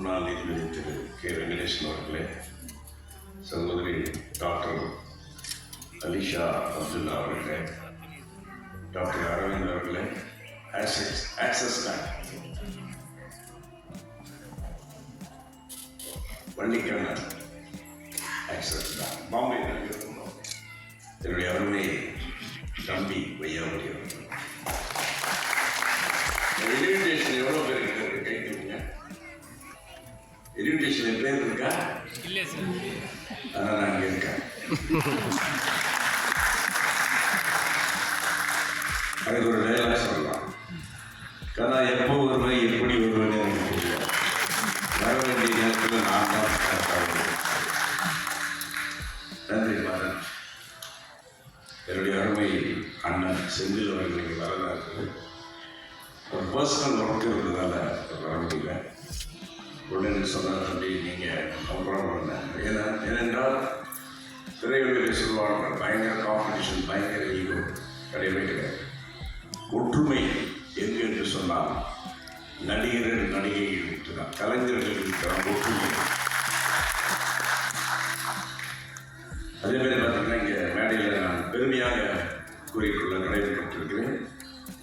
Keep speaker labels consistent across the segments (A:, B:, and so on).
A: முன்னாள் நீதிபதி திரு கே வெங்கடேசன் அவர்களே சகோதரி டாக்டர் அலிஷா அப்துல்லா அவர்களே டாக்டர் அரவிந்த் அவர்களே Axis Axis bank Vallikkannan Axis bank Bombay என்னுடைய அருமை தம்பி வையாவதி அவர்கள்.
B: இல்லை சார்
A: ஆனால் நான் இங்கே இருக்கேன் அதுக்கு ஒரு பெருமையாக கூறிக்கொள்ள நடைபெற்றிருக்கிறேன்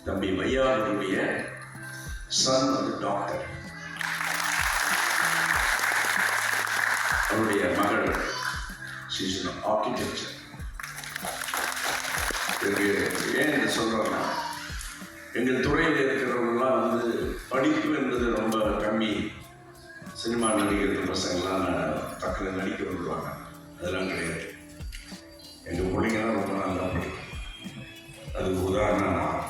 A: தம்பி வையாவுடைய சன் வந்து டாக்டர் அவருடைய மகள் சீசன் ஆர்கிடெக்சர் ஏன் இதை சொல்கிறேன்னா எங்கள் துறையில் இருக்கிறவங்களாம் வந்து படிப்பு என்பது ரொம்ப கம்மி. சினிமா நடிகர்கள் பசங்கள்லாம் நான் டக்குனு நடிக்க விடுவாங்க அதெல்லாம் கிடையாது. எங்கள் பிள்ளைங்கலாம் ரொம்ப நல்லா படிக்கும். அதுக்கு உதாரணம் நான்.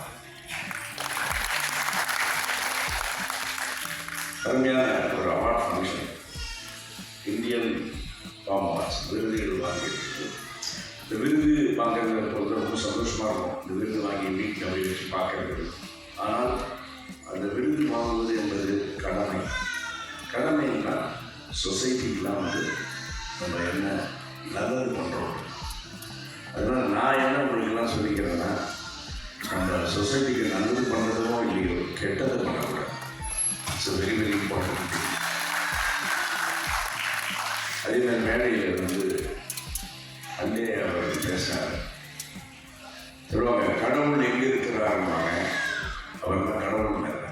A: அருமையான ஒரு award function Indian farm awards விருதுகள் வாங்கியிருக்கு. இந்த விருது வாங்குறது பொறுத்த ரொம்ப சந்தோஷமாக இருக்கும். இந்த விருது வாங்கி வீட்டில் போய் வச்சு பார்க்கறது ஆனால் அந்த விருது வாங்குவது என்பது கடமை. கடமைன்னா சொசைட்டிக்கெலாம் வந்து நம்ம என்ன நல்லது சொசைட்டிக்கு நல்லது பண்ணுறதோ இல்லையோ கெட்டதை பண்ணக்கூடாது. இட்ஸ் வெரி வெரி இம்பார்ட்டன்ட் அதே மாதிரி மேடையில் வந்து அங்கே அவர் பேசினார். சொல்லுவாங்க கடவுள் எங்கே இருக்கிறாருன்னாங்க அவர் தான் கடவுள் மேல.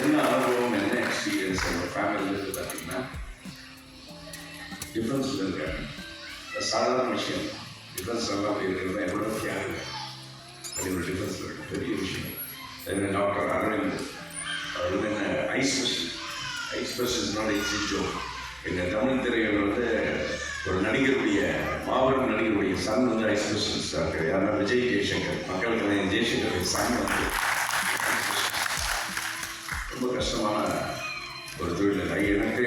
A: என்ன அனுபவம் என்ன எக்ஸ்பீரியன்ஸ் அவங்க ஃபேமிலியில் பார்த்தீங்கன்னா? டிஃப்ரென்ஸில் இருக்காங்க. சாதாரண விஷயம். டிஃப்ரென்ஸ் நல்லா இருக்கிறது எவ்வளோ தியாகம் அது ஒரு டிஃப்ரென்ஸ் பெரிய விஷயம் என்ன டாக்டர் அரவிந்த் அவர் வந்து என்ன ice machine ice machine not IC ஜோ எங்கள் தமிழ் திரையில் வந்து ஒரு நடிகருடைய மாபெரும் நடிகருடைய சன் வந்து ஐஸ் மிஷின் இருக்காரு யாருன்னா விஜய் ஜெய்சங்கர். மக்கள் கலைஞர் ஜெய்சங்கருடைய சன் வந்து ரொம்ப கஷ்டமான ஒரு தொழில். எனக்கு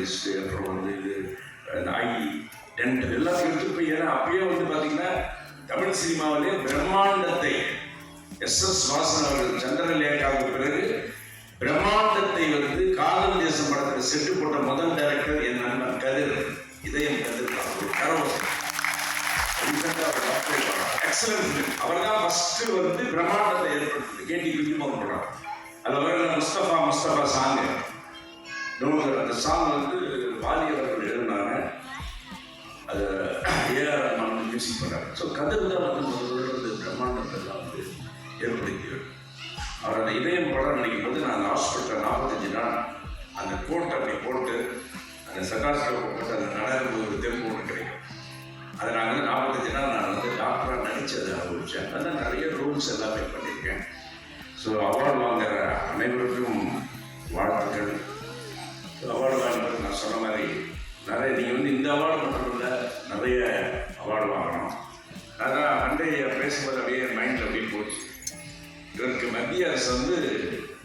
A: கார்டியாலஜிஸ்ட் அப்புறம் வந்து இது ஐ டென்டல் எல்லாம் எடுத்துட்டு போய் ஏன்னா அப்பயே வந்து பார்த்தீங்கன்னா தமிழ் சினிமாவிலே பிரம்மாண்டத்தை எஸ் எஸ் வாசன் அவர்கள் சந்திரலேகாவுக்கு பிறகு பிரம்மாண்டத்தை வந்து காதல் தேசம் படத்தில் செட்டு போட்ட முதல் டைரக்டர் என் நண்பன் கதிர். இதயம் கதிர் தான். எக்ஸலன்ட் அவர் தான் ஃபர்ஸ்ட் வந்து பிரம்மாண்டத்தை ஏற்படுத்தி கேட்டி குஞ்சுமோகன் படம். அதில் முஸ்தபா முஸ்தபா சாங்கு நூறு அந்த சாங் வந்து வாலி அவர்கள் எழுதினாங்க. அது ஏஆர் ரஹ்மான் மியூசிக் பண்ணாங்க ஸோ கதவு தான் வந்து முதல்ல வந்து பிரம்மாண்டத்தெல்லாம் வந்து ஏற்படுத்தியவர். அவர் அந்த இதயம் படம் நினைக்கும் போது நான் ஹாஸ்பிட்டல் நாற்பத்தஞ்சு நாள் அந்த கோட்டை அப்படி போட்டு அந்த சகாஸ்கோப்பை போட்டு அந்த நடக்கும்போது ஒரு தெம்பு ஒன்று கிடைக்கும். அதை நான் வந்து நாற்பத்தஞ்சு நாள் நான் வந்து டாக்டராக நடித்ததை அனுபவித்தேன் அதான் நிறைய ரூல்ஸ் எல்லாமே பண்ணியிருக்கேன். ஸோ அவார்டு வாங்க மத்திய அரசு வந்து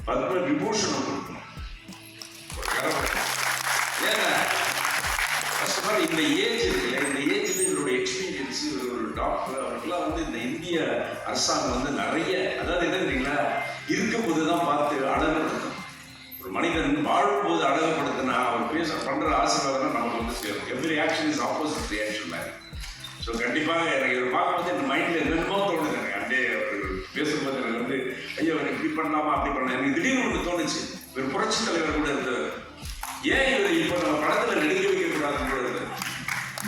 A: பத்ம விபூஷணம் கொடுக்கணும். ஏன்னா ஃபர்ஸ்ட் ஆஃப் ஆல் இந்த ஏஜ் இருக்குல்ல இந்த ஏஜ் இவருடைய எக்ஸ்பீரியன்ஸ் ஒரு டாக்டர் அவருக்கெல்லாம் வந்து இந்த இந்திய அரசாங்கம் வந்து நிறைய அதாவது என்ன தெரியுங்களா? இருக்கும்போது தான் பார்த்து அழகுபடுத்தணும் ஒரு மனிதன் வாழும்போது அழகுபடுத்தினா அவர் பேச பண்ற ஆசீர்வாதம் நமக்கு வந்து சேரும். Every action is opposite reaction மாதிரி. ஸோ கண்டிப்பாக எனக்கு இவர் பார்க்கும்போது என் மைண்டில் என்னென்னமோ தோணுது எனக்கு அப்படியே பேசும்போது எனக்கு வந்து ஐயோ எனக்கு இப்படி பண்ணலாமா? அப்படி பண்ணலாம். எனக்கு திடீர்னு ஒன்று தோணுச்சு. ஒரு புரட்சி தலைவர் கூட இருந்தவர் ஏன் இவர் இப்போ நம்ம படத்தில் நடிக்க வைக்க கூட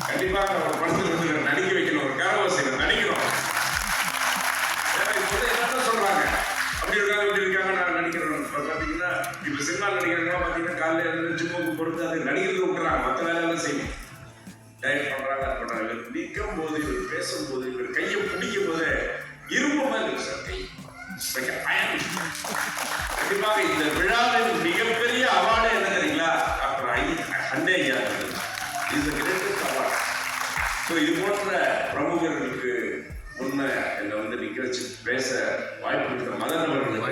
A: கண்டிப்பாக அவர் படத்தில் வந்து நடிக்க வைக்கணும். ஒரு கேரவாசியில் நடிக்கணும். ஏன்னா சொல்றாங்க. அப்படி இருக்காங்க இப்படி இருக்காங்க நான் நடிக்கிறேன் இப்போ பார்த்தீங்கன்னா இப்போ சினிமா நடிக்கிறவங்க பார்த்தீங்கன்னா காலையில் இருந்து ஜிம்முக்கு பொறுத்து அது நடிகர்கள் விட்டுறாங்க. மற்ற வேலையெல்லாம் செய்யணும். டயட் பண்றாங்க அது பண்றாங்க. இவர் நிற்கும் போது இவர் பேசும்போது கண்டிப்பாக இந்த விழாவின் மிகப்பெரிய அவார்டு என்ன தெரியுங்களா? டாக்டர் ஐ அண்டே ஐயா இஸ் கிரேட்டஸ்ட் அவார்ட் ஸோ இது போன்ற பிரமுகர்களுக்கு முன்ன என்னை வந்து நிக்க வச்சு பேச வாய்ப்பு கொடுத்த மதன் அவர்களுக்கு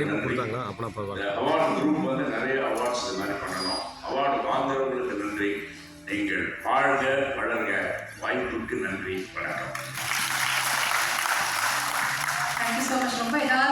A: அவார்டு குரூப் வந்து நிறைய அவார்ட்ஸ் இது மாதிரி பண்ணணும். அவார்டு வாங்குறவங்களுக்கு நன்றி. நீங்கள் வாழ்க வளர்க. வாய்ப்புக்கு நன்றி. வணக்கம்.
C: ரொம்ப ஏதாவது